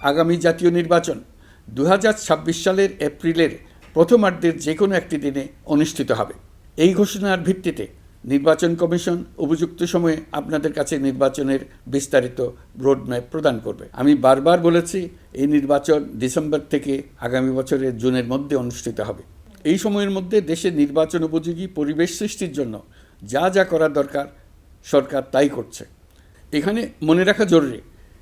আগামী জাতীয় নির্বাচন দু হাজার ছাব্বিশ সালের এপ্রিলের প্রথমার্ধের যে কোনো একটি দিনে অনুষ্ঠিত হবে। এই ঘোষণার ভিত্তিতে নির্বাচন কমিশন উপযুক্ত সময়ে আপনাদের কাছে নির্বাচনের বিস্তারিত রোডম্যাপ প্রদান করবে। আমি বারবার বলেছি, এই নির্বাচন ডিসেম্বর থেকে আগামী বছরের জুনের মধ্যে অনুষ্ঠিত হবে। এই সময়ের মধ্যে দেশের নির্বাচন উপযোগী পরিবেশ সৃষ্টির জন্য যা যা করা দরকার সরকার তাই করছে। এখানে মনে রাখা জরুরি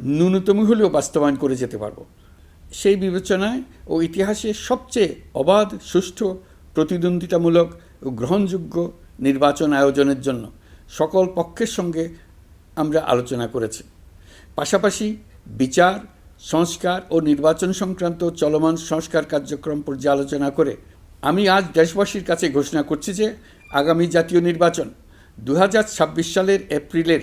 ন্যূনতম হলেও বাস্তবায়ন করে যেতে পারব। সেই বিবেচনায় ও ইতিহাসে সবচেয়ে অবাধ, সুষ্ঠু, প্রতিদ্বন্দ্বিতামূলক ও গ্রহণযোগ্য নির্বাচন আয়োজনের জন্য সকল পক্ষের সঙ্গে আমরা আলোচনা করেছি। পাশাপাশি বিচার, সংস্কার ও নির্বাচন সংক্রান্ত চলমান সংস্কার কার্যক্রম পর্যালোচনা করে আমি আজ দেশবাসীর কাছে ঘোষণা করছি যে আগামী জাতীয় নির্বাচন দু হাজার ছাব্বিশ সালের এপ্রিলের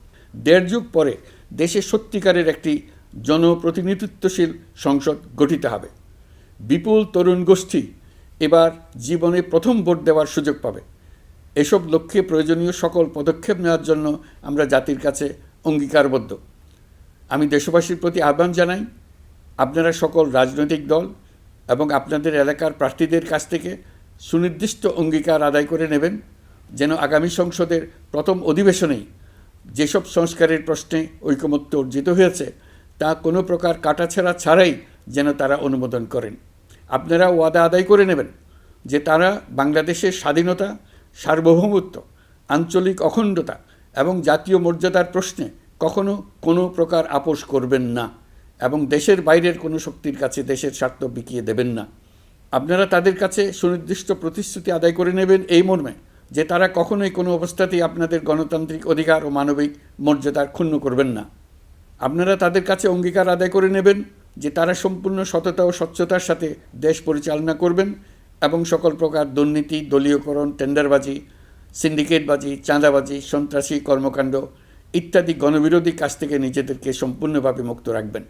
দেড় যুগ পরে দেশে সত্যিকারের একটি জনপ্রতিনিধিত্বশীল সংসদ গঠিত হবে। বিপুল তরুণ গোষ্ঠী এবার জীবনে প্রথম ভোট দেওয়ার সুযোগ পাবে। এসব লক্ষ্যে প্রয়োজনীয় সকল পদক্ষেপ নেওয়ার জন্য আমরা জাতির কাছে অঙ্গীকারবদ্ধ। আমি দেশবাসীর প্রতি আহ্বান জানাই, আপনারা সকল রাজনৈতিক দল এবং আপনাদের এলাকার প্রার্থীদের কাছ থেকে সুনির্দিষ্ট অঙ্গীকার আদায় করে নেবেন, যেন আগামী সংসদের প্রথম অধিবেশনেই যেসব সংস্কারের প্রশ্নে ঐকমত্য অর্জিত হয়েছে, তা কোনো প্রকার কাটাছেড়া ছাড়াই যেন তারা অনুমোদন করেন। আপনারা ওয়াদা আদায় করে নেবেন যে তারা বাংলাদেশের স্বাধীনতা, সার্বভৌমত্ব, আঞ্চলিক অখণ্ডতা এবং জাতীয় মর্যাদার প্রশ্নে কখনো কোনো প্রকার আপোষ করবেন না এবং দেশের বাইরের কোনো শক্তির কাছে দেশের স্বার্থ বিকিয়ে দেবেন না। আপনারা তাদের কাছে সুনির্দিষ্ট প্রতিশ্রুতি আদায় করে নেবেন এই মর্মে। যে তারা কখনোই কোনো অবস্থাতেই আপনাদের গণতান্ত্রিক অধিকার ও মানবিক মর্যাদার ক্ষুণ্ণ করবেন না। আপনারা তাদের কাছে অঙ্গীকার আদায় করে নেবেন যে তারা সম্পূর্ণ সততা ও স্বচ্ছতার সাথে দেশ পরিচালনা করবেন এবং সকল প্রকার দুর্নীতি, দলীয়করণ, টেন্ডারবাজি, সিন্ডিকেটবাজি, চাঁদাবাজি, সন্ত্রাসী কর্মকাণ্ড ইত্যাদি গণবিরোধী কাজ থেকে নিজেদেরকে সম্পূর্ণভাবে মুক্ত রাখবেন।